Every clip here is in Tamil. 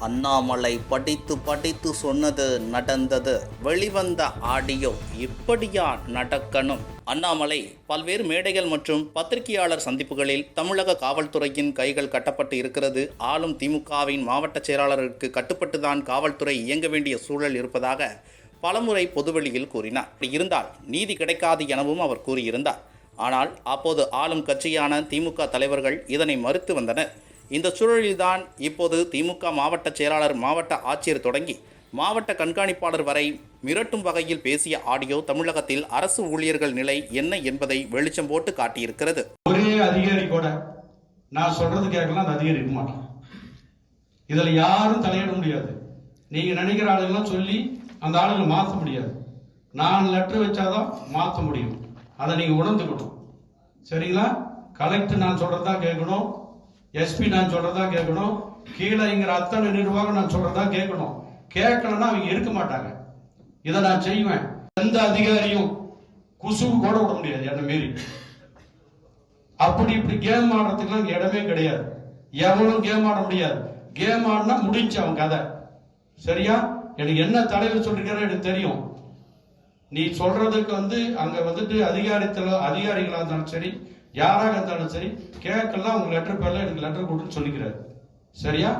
அண்ணாமலை படித்து படித்து சொன்னது நடந்தது வெளிவந்த ஆடியோ இப்படியா நடக்கணும்? அண்ணாமலை பல்வேறு மேடைகள் மற்றும் பத்திரிகையாளர் சந்திப்புகளில் தமிழக காவல்துறையின் கைகள் கட்டப்பட்டு இருக்கிறது. ஆளும் திமுகவின் மாவட்ட செயலாளருக்கு கட்டுப்பட்டுதான் காவல்துறை இயங்க வேண்டிய சூழல் இருப்பதாக பலமுறை பொதுவெளியில் கூறினார். அப்படி இருந்தால் நீதி கிடைக்காது எனவும் அவர் கூறியிருந்தார். ஆனால் அப்போது ஆளும் கட்சியான திமுக தலைவர்கள் இதனை மறுத்து வந்தனர். இந்த சூழலில்தான் இப்போது திமுக மாவட்ட செயலாளர் மாவட்ட ஆட்சியர் தொடங்கி மாவட்ட கண்காணிப்பாளர் வரை மிரட்டும் வகையில் பேசிய ஆடியோ தமிழகத்தில் அரசு ஊழியர்கள் நிலை என்ன என்பதை வெளிச்சம் போட்டு காட்டியிருக்கிறது. ஒரே அதிகாரி கூட நான் சொல்றது கேட்கலாம் அந்த அதிகாரி இருக்க மாட்டேன். இதில் யாரும் தலையிட முடியாது. நீங்க நினைக்கிற ஆளுங்களாம் சொல்லி அந்த ஆளுங்களை மாற்ற முடியாது. நான் லெட்டர் வச்சாதான் மாற்ற முடியும். அதை நீங்க உணர்ந்துக்கணும். சரிங்களா? கலெக்டர் நான் சொல்றதா கேட்கணும். எஸ்பி நான் சொல்றதா கேட்கணும். கீழேங்கிற அத்தனை நிர்வாகம் நான் சொல்றதா கேட்கணும். கேட்கலன்னா அவங்க இருக்க மாட்டாங்க. இதை நான் செய்வேன். எந்த அதிகாரியும் குசுவு கூட விட முடியாது என்ன மீறி. அப்படி இப்படி கேம் ஆடுறதுக்குலாம் இடமே கிடையாது. எவனும் கேம் ஆட முடியாது. கேம் ஆடினா முடிஞ்சு அவன் கதை. சரியா? எனக்கு என்ன தலைவர் சொல்லிருக்காரு எனக்கு தெரியும். நீ சொல்றதுக்கு வந்து அங்க வந்துட்டு அதிகாரத்தில் அதிகாரிகளா இருந்தாலும் சரி யாராக இருந்தாலும் சரி கேட்கலாம் உங்க லெட்டர் பேர்ல எனக்கு லெட்டர் கொடுன்னு சொல்லிக்கிறாரு. சரியா?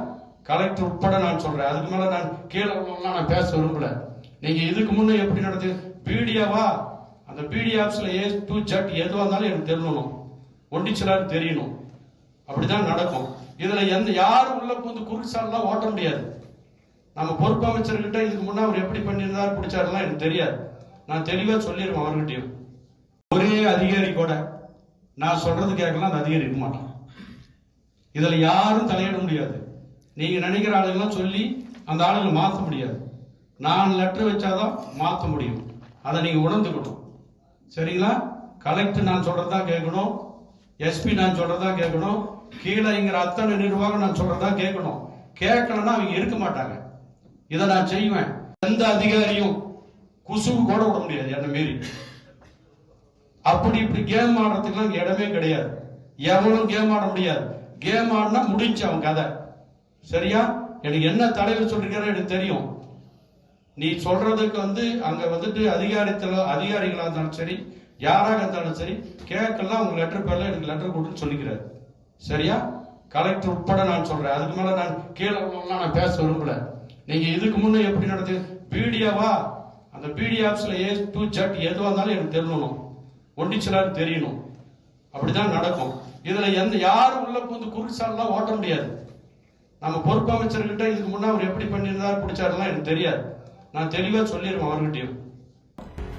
கலெக்டர் உட்பட நான் சொல்றேன். அதுக்கு மேல நான் கீழே நான் பேச விரும்பல. நீங்க இதுக்கு முன்ன எப்படி நடந்து பிடிஆவா அந்த பிடிஎஃப்ஸ்ல ஏ டு ஜட் எதுவா இருந்தாலும் எனக்கு தெரியணும். ஒண்டிச்சலாரு தெரியணும். அப்படிதான் நடக்கும். இதுல எந்த யாரும் உள்ள புந்து குறுக்குசாலாம் ஓட்ட முடியாது. நம்ம பொறுப்பு அமைச்சர்கிட்ட இதுக்கு முன்னே அவர் எப்படி பண்ணியிருந்தார் பிடிச்சாருலாம் எனக்கு தெரியாது. நான் தெளிவா சொல்லிடுவேன் அவர்கிட்டயும். ஒரே அதிகாரி கூட நான் சொல்றது கேட்கலாம் அந்த அதிகாரி இருக்க மாட்டான். இதில் யாரும் தலையிட முடியாது. நீங்கள் நினைக்கிற ஆளுங்கெல்லாம் சொல்லி அந்த ஆளுங்களை மாற்ற முடியாது. நான் லெட்டர் வச்சாதான் மாற்ற முடியும். அதை நீங்கள் உணர்ந்துக்கணும். சரிங்களா? கலெக்டர் நான் சொல்கிறதா கேட்கணும். எஸ்பி நான் சொல்கிறதா கேட்கணும். கீழே இங்கிற அத்தனை நிர்வாகம் நான் சொல்கிறதா கேட்கணும். கேட்கலன்னா அவங்க இருக்க மாட்டாங்க. இதை நான் செய்வேன். எந்த அதிகாரியும் குசுவு கூட விட முடியாது என்னை மீறி. அப்படி இப்படி கேம் ஆடுறதுக்குலாம் இடமே கிடையாது. எவனும் கேம் ஆட முடியாது. கேம் ஆடினா முடிஞ்சு அவன் கதை. சரியா? எனக்கு என்ன தலைவர் சொல்லிருக்காரு எனக்கு தெரியும். நீ சொல்றதுக்கு வந்து அங்க வந்துட்டு அதிகாரத்தில் அதிகாரிகளாக இருந்தாலும் சரி யாராக இருந்தாலும் சரி கேட்கலாம் உங்க லெட்டர் பேர்ல எனக்கு லெட்டர் கொடுன்னு சொல்லிக்கிறாரு. சரியா? கலெக்டர் உட்பட நான் சொல்றேன். அதுக்கு மேல நான் கீழே நான் பேச விரும்பல. நீங்க இதுக்கு முன்ன எப்படி நடந்து பீடியாவா அந்த பீடி ஆப்ஸ்ல ஏ டு ஜட் எதுவாக இருந்தாலும் எனக்கு தெரியணும். ஒண்டிச்சலாரு தெரியணும். அப்படிதான் நடக்கும். இதுல எந்த யாரும் உள்ள புந்து குறுக்குசாலாம் ஓட்ட முடியாது. நம்ம பொறுப்பு அமைச்சர்கிட்ட இதுக்கு முன்ன அவர் எப்படி பண்ணியிருந்தார் பிடிச்சாருலாம் எனக்கு தெரியாது. நான் தெளிவா சொல்லிடுவேன் அவர்கிட்டயும்.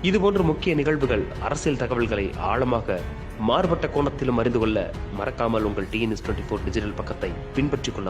இதுபோன்ற முக்கிய நிகழ்வுகள் அரசியல் தகவல்களை ஆழமாக மாறுபட்ட கோணத்திலும் அறிந்து கொள்ள மறக்காமல் உங்கள் டிஎன்எஸ் டுவெண்ட்டி ஃபோர் டிஜிட்டல் பக்கத்தை பின்பற்றிக் கொள்ளவும்.